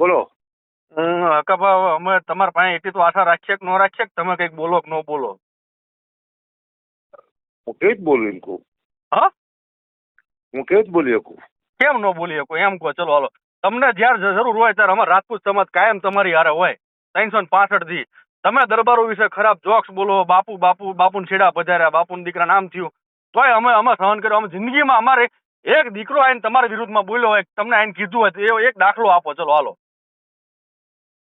બોલો. હકાભા અમે તમારા પાસે એટલી તો આશા રાખીએ કે ન રાખીએ કે તમે કંઈક બોલો કે ન બોલો. હું કેવી બોલું એમ કહું? હા? હું કેવી બોલી શકું? કેમ ન બોલી શકું? એમ કહો ચલો હાલો. તમને જ્યારે જરૂર હોય ત્યારે અમારે રાજપૂત સમાજ કાયમ તમારી હારે હોય. ત્રણસો ને પાસઠથી તમે દરબારો વિશે ખરાબ જોક્સ બોલો બાપુ બાપુ બાપુને છેડા પધાર્યા બાપુને દીકરા નામ થયું. તોય અમે અમે સહન કર્યો. અમે જિંદગીમાં અમારે એક દીકરો આઈને તમારા વિરુદ્ધમાં બોલ્યો હોય તમને આઈને કીધું હોય તો એ એક દાખલો આપો. ચલો હાલો.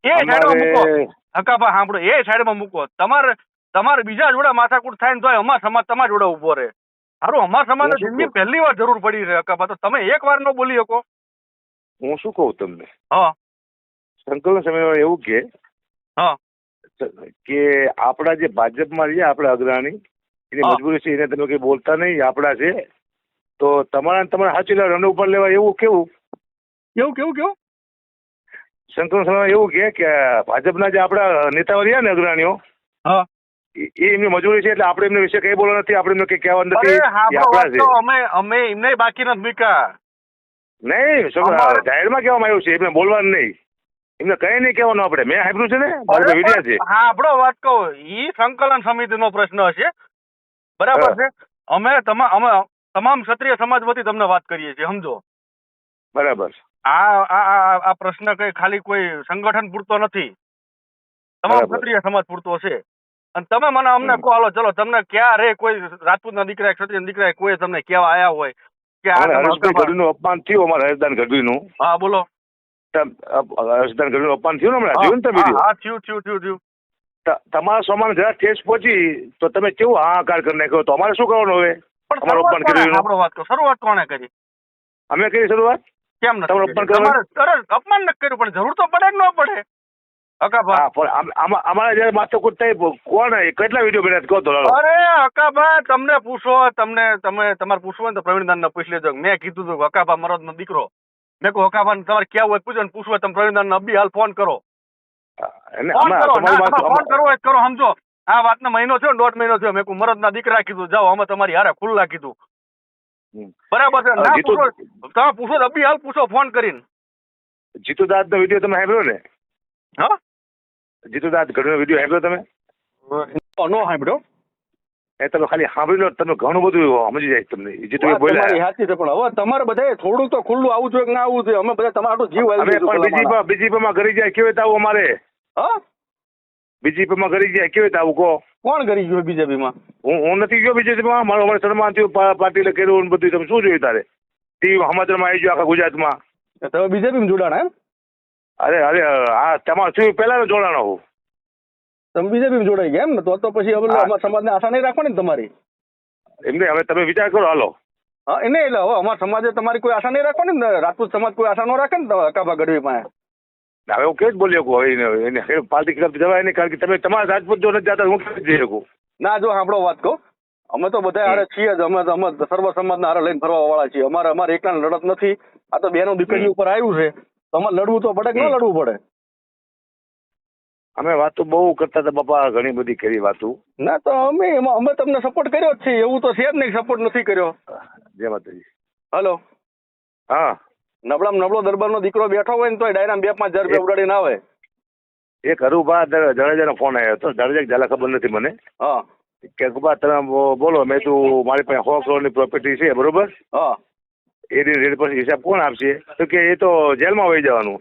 એ સાઈડમાં મૂકો. હકાભા સાંભળો. એ સાઈડમાં મૂકો. તમારે તમારે બીજા જોડે માથાકૂટ થાય ને તો અમાર સમાજ તમારા જોડે ઊભો રહે. સારું અમાર સમાજ જિંદગી પહેલી વાર જરૂર પડી છે હકાભા. તો તમે એક વાર ન બોલી શકો. હું શું કહું તમને? હા. સંકલન સમયમાં એવું કે હા. કે આપણા જે ભાજપમાં છે આપણા અગ્રણી એની મજબૂરી છે એને તમે કઈ બોલતા નહીં આપણા છે. તો તમારા તમારા તમારે સાચી રન ઉપર લેવા એવું કેવું? કેવું કેવું કેવું? સમયમાં એવું કે કે ભાજપના જે આપણા નેતાઓ રહ્યા ને અગ્રણીઓ હા. એ એ એમની મજૂરી છે એટલે આપણે એમને વિશે કઈ બોલવા નથી આપણે એમને કઈ કહેવા નથી એ અમે અમે એમને બાકી નથી મૂક્યા. નહીં જાહેરમાં કહેવામાં આવ્યું છે એમને બોલવાનું નહીં. એમને કઈ નહીં કહેવાનું આપણે. મેં સાંભળ્યું છે ને મારો વિડિયા છે. હા આપણો વાત કહો ઈ સંકલન સમિતિનો પ્રશ્ન હશે. બરાબર છે? અમે તમામ અમે તમામ ક્ષત્રિય સમાજ વતી તમને વાત કરીએ છીએ સમજો. બરાબર. આ આ આ- પ્રશ્ન કઈ ખાલી કોઈ સંગઠન પૂરતો નથી. તમામ ક્ષત્રિય સમાજ પૂરતો છે. અને તમે મને અમને કહો હાલો ચલો તમને ક્યારે કોઈ રાજપૂતના દીકરા ક્ષત્રિય દીકરા કોઈ તમને કહેવા આયા હોય કે આ અપમાન થયું અમારા હર્ષદાન ગઢવીનું. હા બોલો. હર્ષદાન ગઢવીનું અપમાન થયું ને હમણાં? જોયું ને તમે હા, થયું થયું થયું થયું. તમારા સોમાન જરા ઠેસ પહોંચી તો તમે કેવું હાહાકાર કરી નાખ્યો? તો અમારે શું કરવાનું હવે? અમારો અપમાન કર્યું આપણો વાત કહો શરૂઆત કોણે કરી? અમે કરી શરૂઆત? કેમ નથી અપમાન તરત અપમાન નથી કર્યું પણ જરૂર તો પડે ન પડે? તમને પૂછો તમને તમે તમારે પૂછવું તો પ્રવીણદાન ને પૂછી લેજો. મેં કીધું હતું હકાભા મરદ નો દીકરો. મેં કહું હકાભા તમારે કેવું હોય? પૂછો ને પૂછવું હોય તમે પ્રવીણદાન ને અબી હાલ ફોન કરો. ફોન કરો. કરો સમજો. આ વાતનો મહિનો થયો ને દોઢ મહિનો થયો. મેં મરદ ના દીકરા કીધું. જાઓ અમે તમારી હારે ખુલ્લા કીધું. બરાબર છે. ના પૂછો. તમે પૂછો તો હાલ પૂછો ફોન કરીને. જીતુ દાદ નો વીડિયો તમે સાંભળ્યો ને? હા? જીતુ દાદ વીડિયો સાંભળ્યો તમે? નો સાંભળ્યો. એ તમે ખાલી સાંભળી લો તમે ઘણું બધું સમજી જાય તમને. જીતુ બોલ્યા. સાચી છે પણ હવે તમારે બધાએ થોડું તો ખુલ્લું આવું જોઈએ કે ના આવવું જોઈએ? અમે બધા તમારો જીવ બીજી બીજી માં કરી જાય કેવી રીતે આવું અમારે? હા? બીજી માં કરી જાય કેવી રીતે આવું કહો? કોણ કરી ગયું બીજેપીમાં હું હું નથી ગયો બીજેપીમાં મારો અમારે સન્માન થયું પાટીલે કર્યું ને બધું તમે શું જોયું તારે? ટીવી સમાચારમાં આવી ગયો આખા ગુજરાતમાં. તમે બીજેપીમાં જોડાણ એમ? અરે અરે આ તમારે શું પહેલા જોડાણો હું. તમે બીજેપીમાં જોડાઈ ગયા એમ ને તો તો પછી હવે સમાજને આશા નહીં રાખવાની તમારી? એમને હવે તમે વિચાર કરો હાલો. હા એને એટલે હવે અમારા સમાજે તમારી કોઈ આશા નહીં રાખવાની ને? રાજપૂત સમાજ કોઈ આશા ન રાખે ને કાબા ગઢવી પાસે? હવે હું કેવી બોલી શકું? હવે એને એને પાર્ટી ખિલાફ જવાય નહીં કારણ કે તમે તમારા રાજપૂત જો નથી જતા હું કેવી જઈ શકું? ના જો સાંભળો વાત કહું. અમે તો બધા હારે છીએ જ અમે અમે સર્વ સમાજના હારે લઈને ફરવા વાળા છીએ. અમારે અમારે એકલા લડત નથી. આ તો બેનો દીકરી ઉપર આવ્યું છે. તો અમારે લડવું તો પડે કે ન લડવું પડે? અમે વાતો બહુ કરતા હતા બાપા ઘણી બધી કરી વાતો. ના તો અમે અમે તમને સપોર્ટ કર્યો જ છે એવું તો છે જ નહીં સપોર્ટ નથી કર્યો. જય માતાજી. હલો હા. નબળામાં નબળો દરબારનો દીકરો બેઠો હોય ને તો ડાયરામ બે પાંચ હજાર રૂપિયા ઉડાડીને આવે. એક હરુભા જડેજાનો ફોન આવ્યો હતો. જડેજા જલા ખબર નથી મને. હા. કે ગુબા તમે બોલો મેં તું મારી પાસે સો કરોડની પ્રોપર્ટી છે બરોબર? હા. એ રેટ પર હિસાબ કોણ આપશે? તો કે એ તો જેલમાં વહી જવાનું.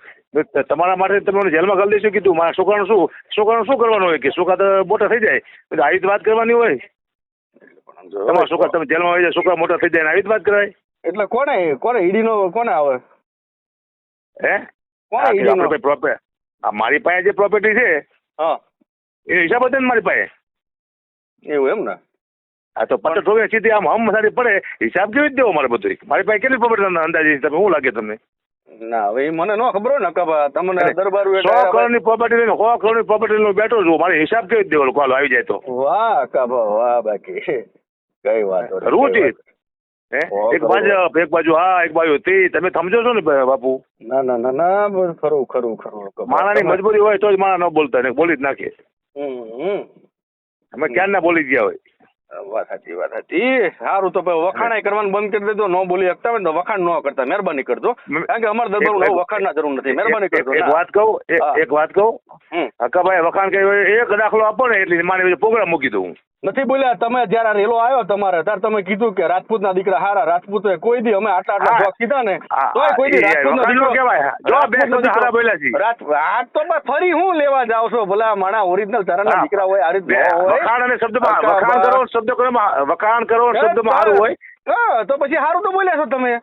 તમારા માટે તમે જેલમાં કરી દઈશું કીધું. મારા છોકરાનું શું છોકરાનું શું કરવાનું હોય? કે છોકરા તો મોટા થઈ જાય. આવી વાત કરવાની હોય. તમારા છોકરા તમે જેલમાં આવી જાય છોકરા મોટા થઈ જાય ને આવી વાત કરાય. એટલે કોને કોને? ઈડીનો કોને આવે? હે? કોને ઈડીનો? પ્રોપર આ મારી પાસે જે પ્રોપર્ટી છે હા. એ હિસાબ હતો ને મારી પાસે. એવું એમ ને? આ તો પચાસ ઠોકે સીધી આમ હમ સારી પડે હિસાબ કેવી રીતે દેવો મારે બધું? મારી પાસે કેટલી પ્રોપર્ટી અંદાજે? તમે શું લાગે તમને? ના હવે મને ન ખબર હોય ને કબા તમને દરબાર સો કરોડની પ્રોપર્ટી લઈને સો કરોડની પ્રોપર્ટી લઈને બેઠો છું મારે હિસાબ કેવી રીતે દેવો કોલ આવી જાય તો. વાહ કબા વાહ બાકી. કઈ વાત રૂચિત. હે? એક બાજુ એક બાજુ હા એક બાજુ. તે તમે સમજો છો ને બાપુ? ના ના ના ના ખરું ખરું ખરું. માણાની મજબૂરી હોય તો જ માણા ન બોલતા ને બોલી જ નાખે. અમે ક્યાં ના બોલી ગયા હોય? વાત સાચી વાત સાચી. સારું તો વખાણ કરવાનું બંધ કરી દેજો ન બોલી શકતા હોય ને તો વખાણ ન કરતા મહેરબાની કરજો. કારણ કે અમારે દરબાર વખાણ ના જરૂર નથી મહેરબાની કરજો એક વાત કહું એક- વાત કહું. હક્કાભાઈ વખાણ કહ્યું એક દાખલો આપો ને એટલે મારે પ્રોગ્રામ મૂકી દઉં નથી બોલ્યા તમે જયારે રેલો આવ્યો તમારે ત્યારે તમે કીધું કે રાજપૂતના દીકરા હારા રાજપૂત કોઈ દી અમે આટલા આટલા. જોક કીધા ને તો કોઈ દી રાજપૂત નો દીકરો ન કહેવાય. જો બે શબ્દ હારા બોલ્યા છે. રાજ- આ તો ફરી હું લેવા જાવ છો ભલા માણા ઓરિજિનલ તારા. દીકરા હોય આ રીત ન વખાણ અને શબ્દમાં વખાણ કરો શબ્દ કરો વખાણ કરો શબ્દમાં સારું હોય તો પછી સારું તો બોલ્યા છો તમે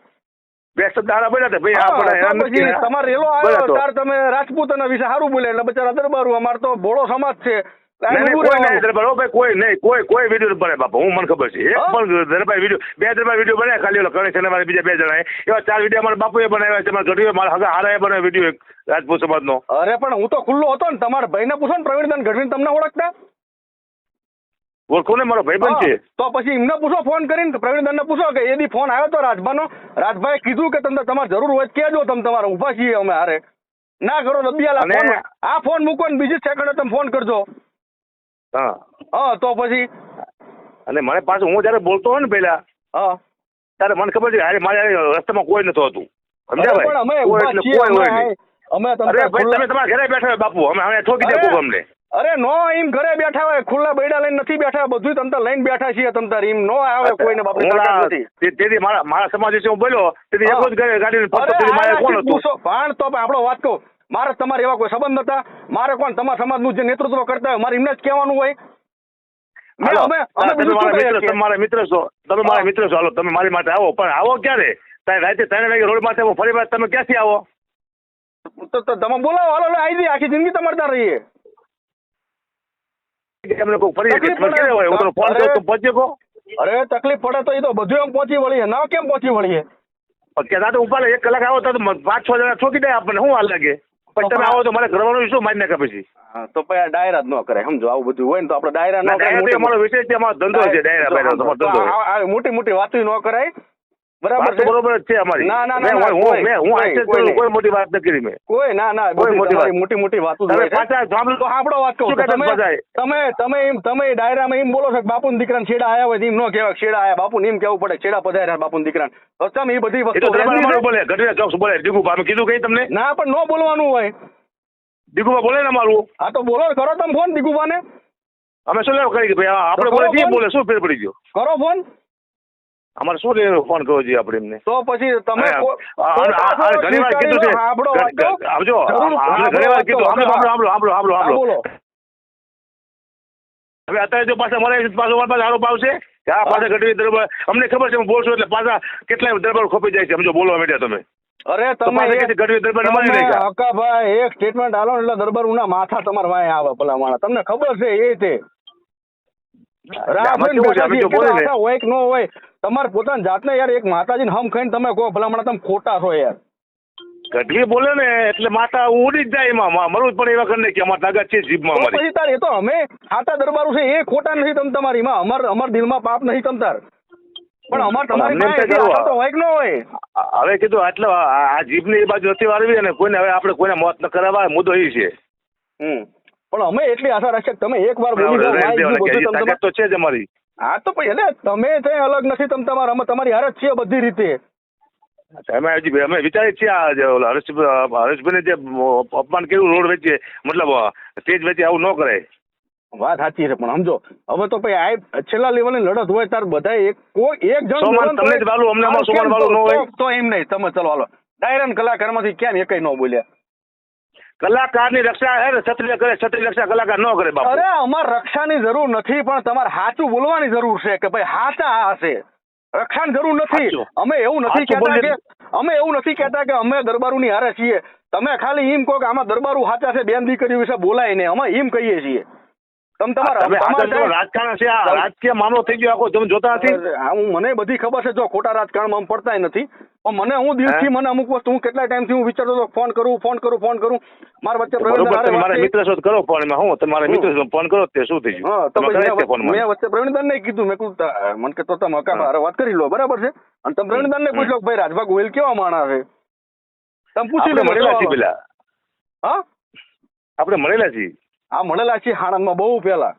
બે શબ્દ હારા બોલ્યા હતા ભાઈ આપણે પછી તમારે રેલો આવ્યો ત્યારે તમે રાજપૂત વિશે સારું બોલ્યા એટલે બચારા દરબારું અમાર તો ભોળો સમાજ છે કોઈ નહીં કોઈ કોઈ કોઈ વીડિયો બને બાપા હું મને ખબર છે એક પણ દરબાર વીડિયો બે દરબાર વીડિયો બનાવ્યા ખાલી ઓલા ગણેશ અને બીજા બે જણાએ. એવા ચાર વીડિયો મારા બાપુએ બનાવ્યા છે મારા ગઢવીએ મારા હગા હારાએ બનાવ્યો વીડિયો એક રાજપૂત સમાજનો. અરે પણ હું તો ખુલ્લો હતો ને તમારા ભાઈને પૂછો ને પ્રવીણદાન ગઢવી તમને ઓળખતા? ઓળખો ને મારો ભાઈબંધ છે. તો પછી એમને પૂછો ફોન કરીને કે પ્રવીણદાનને પૂછો કે એદી ફોન આવ્યો તો રાજભાનો? રાજભાઈ કીધું કે તમને તમારે જરૂર હોય કહેજો તમે તમારે ઊભા છીએ અમે હારે. ના કરો અને- આ ફોન મૂકો ને બીજી સેકન્ડે તમે ફોન કરજો. હા. હા તો પછી? અને મને પાછું હું જયારે બોલતો હોય ને પેલા હા. ત્યારે મને ખબર છે અરે મારે રસ્તામાં કોઈ નતું હતું. સમજ્યા અરે પણ અમે ભાઈ કોઈ એટલે કોઈ હોય નહીં. અમે અરે ભાઈ તમે તમારા ઘરે બેઠા હોય બાપુ અમે અમે ઠોકી દે અરે, અમને અરે નો એમ ઘરે બેઠા હોય ખુલ્લા બૈડા લઈને નથી બેઠા બધું તમતા લઈને બેઠા છીએ તમતાર એમ નો આવે કોઈને નથી. તેથી મારા મારા સમાજ વિશે હું બોલ્યો તેથી. એક જ ગાડી- મારે કોણ હતું? પણ તો આપણો વાત કહું. મારે તમારે એવા કોઈ સંબંધ નતા. મારે કોણ? તમારા સમાજનું જે નેતૃત્વ કરતા હોય મારે એમને જ કહેવાનું હોય. મારા મિત્ર તમે મારા મિત્ર છો. તમે મારા મિત્ર છો. હાલો તમે મારી માટે આવો. પણ આવો ક્યારે? તારે રાતે ત્રણ વાગે રોડ માથે ફરી વાર તમે ક્યાંથી આવો? તો તમે બોલાવો. હાલો આવી આખી જિંદગી તમારે ત્યાં રહીએ. એમને કોઈ ફરી હોય? હું ફોન અરે. કરું તો પહોંચી શકો અરે તકલીફ પડે તો એ તો બધું એમ પહોંચી વળીએ. ના કેમ પહોંચી વળીએ? કે દાદા ઉપાડે. એક કલાક આવો તો તો પાંચ છ જણા ઠોકી દે આપણને. શું હાલ લાગે? પછી તમે આવો તો મારે કરવાનું શું મારી નાખે પછી? તો પછી આ ડાયરા જ ન કરાય સમજો? આવું બધું હોય ને તો આપણે ડાયરા ના, મોટી- અમારો વિશેષ છે અમારો ધંધો છે ડાયરા ધંધો મોટી મોટી વાતો ન કરાય. બરાબર છે? બરોબર છે અમારી. ના, ના, ના, હું મેં- હું આશ્ચર્ય કોઈ કરું, નહીં. કોઈ મોટી વાત નથી કરી મેં. કોઈ ના ના કોઈ મોટી વાત. મોટી મોટી વાતો તમે પાછા સાંભળો તો આપણો વાત કહું શું છું. કહેતા તમે તમે તમે એમ તમે ડાયરામાં એમ બોલો છો કે બાપુ દીકરા છેડા આયા હોય એમ ન કહેવાય છેડા આયા. બાપુ એમ કેવું પડે છેડા પધાર્યા બાપુ દીકરા તો એ બધી વસ્તુ? બોલે. ચોક્સ બોલે? અમે કીધું કઈ તમને? ના પણ ન બોલવાનું હોય. દીકુભા બોલે ને અમારું. હા તો બોલો કરો તમે ફોન દીગુબાને અમે શું કરી? આપડે ભાઈ આપણે બોલે. બોલે. શું ફેર પડી ગયો? કરો ફોન. અમારે શું લેવો ફોન કરવો જોઈએ આપણે એમને? તો પછી તમે ઘણી વાર કીધું છે. આવજો ઘણી વાર કીધું. આપણે સાંભળો હા, સાંભળો બોલો. હવે અત્યારે જો પાછા મળે પાછો મારા પાસે આરોપ આવશે કે આ પાછા ઘટવી દરબાર અમને ખબર છે હું બોલશું એટલે પાછા કેટલાય દરબાર ખોપી જાય છે સમજો બોલવા માંડ્યા તમે. અરે તમે પાછા એક- સ્ટેટમેન્ટ આલો એટલે દરબારુના માથા તમારા વાય આવે ભલા માણસ. તમને ખબર છે એ તે હોય કે ન હોય તમારે પોતાની જાતને યાર એક માતાજીને હમ ખાઈને તમે કહો ભલા માણસ તમે ખોટા છો યાર. ગઢવી બોલે ને એટલે માતા ઉડી જ જાય એમાં. મરું પણ એવા કરી કે અમારા તાકાત છે જીભમાં મારી પછી તાર એ તો અમે ખાતા દરબારું છે એ ખોટા નથી તમ તમારીમાં અમાર અમાર દિલમાં પાપ નથી તમ તાર. પણ અમાર તમારી એટલી તો હોય કે ન હોય. હવે કીધું આટલો આ આ જીભની એ બાજુ હતી વાળવી અને કોઈને હવે આપણે કોઈને મોત ન કરાવવા મુદ્દો એ છે. હમ. પણ અમે એટલી આશા રાખીએ તમે એક વાર બોલી જાઓ તો છે જ અમારી. હા તો પછી એટલે તમે છે અલગ નથી તમે તમારા અમે તમારી હારે જ છીએ બધી રીતે. અમે હજી અમે વિચારીએ છીએ આ હરેશ હરેશભાઈને જે અપમાન કર્યું રોડ વેચીએ મતલબ સ્ટેજ વચ્ચે આવું ન કરાય. વાત સાચી છે પણ સમજો હવે તો પછી આ છેલ્લા લેવલની લડત હોય તાર બધા એક કોઈ એક જણ તમને જ વાલું, અમને સોમાન વાલું ન હોય? તો- તો એમ નહીં તમે ચલો હાલો. ડાયરન કલાકારમાંથી કેમ એકય ન બોલ્યા. કલાકારની રક્ષા હે ને ક્ષત્રિય કરે ક્ષત્રિય રક્ષા કલાકાર ન કરે બાપુ. અરે અમાર રક્ષાની જરૂર નથી પણ તમારે સાચું બોલવાની જરૂર છે કે ભાઈ હાચા હશે. રક્ષાની જરૂર નથી. અમે એવું નથી કહેતા કે અમે એવું નથી કહેતા કે અમે દરબારુની હારે છીએ. તમે ખાલી એમ કહો કે આમાં દરબારુ હાચા છે બેન દીકરીઓ વિશે બોલાય ને અમે એમ કહીએ છીએ. તમે તમારા રાજકારણ છે આ રાજકીય મામલો થઈ ગયો આખો તમે જોતા નથી? હું મને બધી ખબર છે જો ખોટા રાજકારણમાં આમ પડતા નથી. પણ મને હું દિલથી મને અમુક વસ્તુ હું કેટલા ટાઈમથી હું વિચારતો હતો ફોન કરું ફોન કરું ફોન કરું. મારા વચ્ચે પ્રવીણ મારા મિત્ર કરો ફોન એમાં. હું તમારા મિત્ર છો ફોન કરો તે શું થઈ ગયું? હા તો મેં વચ્ચે પ્રવીણદાન ને કીધું. મેં કીધું મને કે તો તમે હકા વાત કરી લો બરાબર છે? અને તમે પ્રવીણદાન ને પૂછ લો ભાઈ રાજભા ગોયલ કેવા માણસ છે? તમે પૂછી લો મળેલા છીએ પેલા. હા? આપણે મળેલા છીએ. આ મળેલા છીએ આણંદમાં બહુ પહેલા.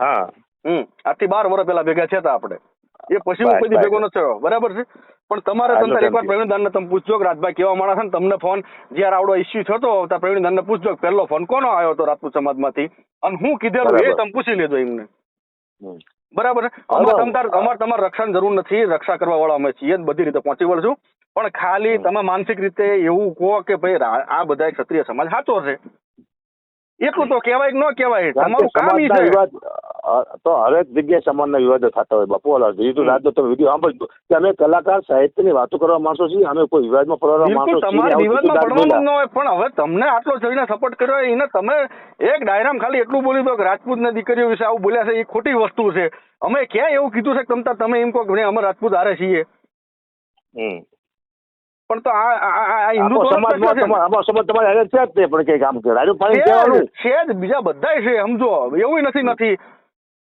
હા. હમ. આજથી બાર વર્ષ પહેલા ભેગા થયા આપણે. એ પછી હું બસ, કોઈ દી બસ. ભેગો ન થયો. બરાબર છે? પણ તમારે તો એકવાર. પ્રવીણદાનને તમે પૂછજો કે રાજભાઈ કેવા માણસ ને તમને ફોન જ્યારે આવડો ઇસ્યુ થતો ત્યારે પ્રવીણદાનને પૂછજો કે પહેલો ફોન કોનો આવ્યો હતો રાજપૂત સમાજમાંથી? અને હું કીધેલું એ. તમે પૂછી લેજો એમને. બરાબર છે? અમારે અમારે તમારે રક્ષાની જરૂર નથી. રક્ષા કરવા વાળા અમે છીએ બધી રીતે પહોંચી વળશું. પણ ખાલી. તમે માનસિક રીતે એવું કહો કે ભાઈ આ બધા ક્ષત્રિય સમાજ સાચો છે. એટલું તો કહેવાય કે ન કહેવાય તમારું કામ ઈ છે વિવાદ તો હરેક જગ્યાએ સમાજના વિવાદો થતા હોય બાપુ ઓલા હમ. રાજનો તમે વીડિયો સાંભળજો કે અમે કલાકાર સાહિત્યની વાતો કરવા માણસો છીએ અમે કોઈ વિવાદમાં પડવા માણસો છીએ તમારે વિવાદમાં પડવાનું ન હોય પણ હવે તમને આટલો જઈને સપોર્ટ કર્યો એને તમે એક ડાયરામ ખાલી એટલું બોલી દો કે રાજપૂતની દીકરીઓ વિશે આવું બોલ્યા છે એ ખોટી વસ્તુ છે અમે ક્યાં એવું કીધું છે કે તમતા તમે એમ કહો કે અમે રાજપૂત હારે છીએ હમ. પણ તો આ હિન્દુ સમાજ તમારે છે જ તે પણ કઈ કામ કરે રાજુ કહેવાનું. છે જ. બીજા બધાય છે સમજો એવું નથી નથી.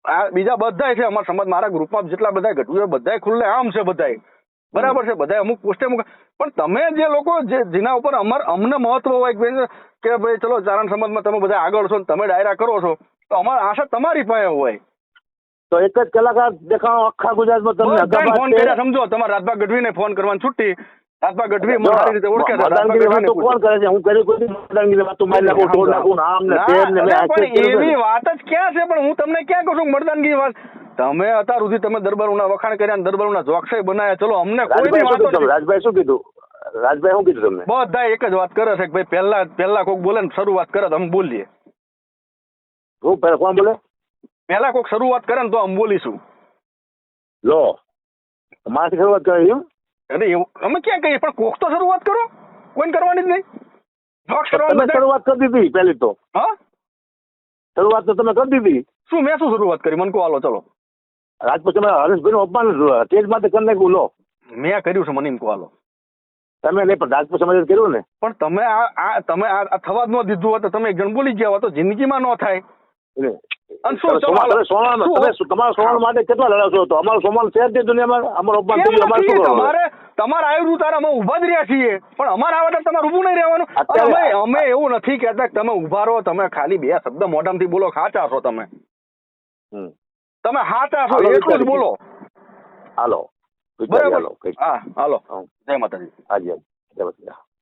આ બીજા બધાય છે અમારા સમાજ મારા ગ્રુપમાં જેટલા બધા ઘટવું બધાય ખુલ્લે આમ છે બધાય. બરાબર છે બધા અમુક પોસ્ટે અમુક. પણ તમે જે લોકો જે જેના ઉપર અમર અમને મહત્વ હોય કે ભાઈ ચલો ચારણ સમાજમાં તમે બધા આગળ છો ને તમે ડાયરા કરો છો તો અમારી આશા તમારી પાસે હોય. તો એક જ કલાકાર દેખાણો આખા ગુજરાતમાં તમને ફોન કર્યા સમજો. તમારા રાજભા ગઢવીને ફોન કરવાની છૂટી રાજભા ગઢવી મને સારી રીતે ઓળખે છે મદાનગીરી વાતો કોણ કરે છે? હું કરી કોઈ મદાનગીરી વાતો મારી નાખું ઢોર નાખું આમ ને તેમ ને પણ એવી વાત જ ક્યાં છે? પણ હું તમને ક્યાં કહું છું મરદાનગી વાત? તમે અત્યાર સુધી તમે દરબારોના વખાણ કર્યા ને દરબારોના જોકસાઈ બનાયા ચલો અમને કોઈ શું વાતો રાજભાઈ શું કીધું? રાજભાઈ શું કીધું તમને? બધા એક જ વાત કરે છે કે ભાઈ પહેલા પહેલા કોક બોલે ને શરૂઆત કરે તો અમે બોલીએ. હું પહેલા કોણ બોલે? પહેલા કોક શરૂઆત કરે ને તો અમે બોલીશું. લો માથી શરૂઆત કરી એમ અરે એવું અમે ક્યાં કહીએ? પણ કોક તો શરૂઆત કરો. કોઈને કરવાની જ નહીં. જોક્સ કરવાની શરૂઆત કરી દીધી પહેલી તો. હા? શરૂઆત તો તમે કરી દીધી. શું મેં શું શરૂઆત કરી? મને કહો હાલો ચલો. રાજપૂત તમે હરેશભાઈ નું અપમાન તેજ માટે કરી નાખ્યું લો. મેં કર્યું છે મને એમ કહો હાલો. તમે નહીં પણ રાજપૂત સમાજ કર્યું ને. પણ તમે આ તમે આ થવા જ ન દીધું હોત તમે એક જણ બોલી ગયા હોત તો જિંદગીમાં ન થાય. તમારા અમારું સોમાન છે જ રહ્યા છીએ. પણ અમારા આવે તમારે ઊભું નહીં રહેવાનું. અમે અમે એવું નથી કેતા તમે ઊભા રહો તમે ખાલી બે શબ્દ મોઢામાંથી બોલો ખાચા છો તમે. તમે હાચા છો એટલું જ બોલો. હાલો. બરાબર? હા હાલો. જય માતાજી. હાજી હાજી. જય માતાજી.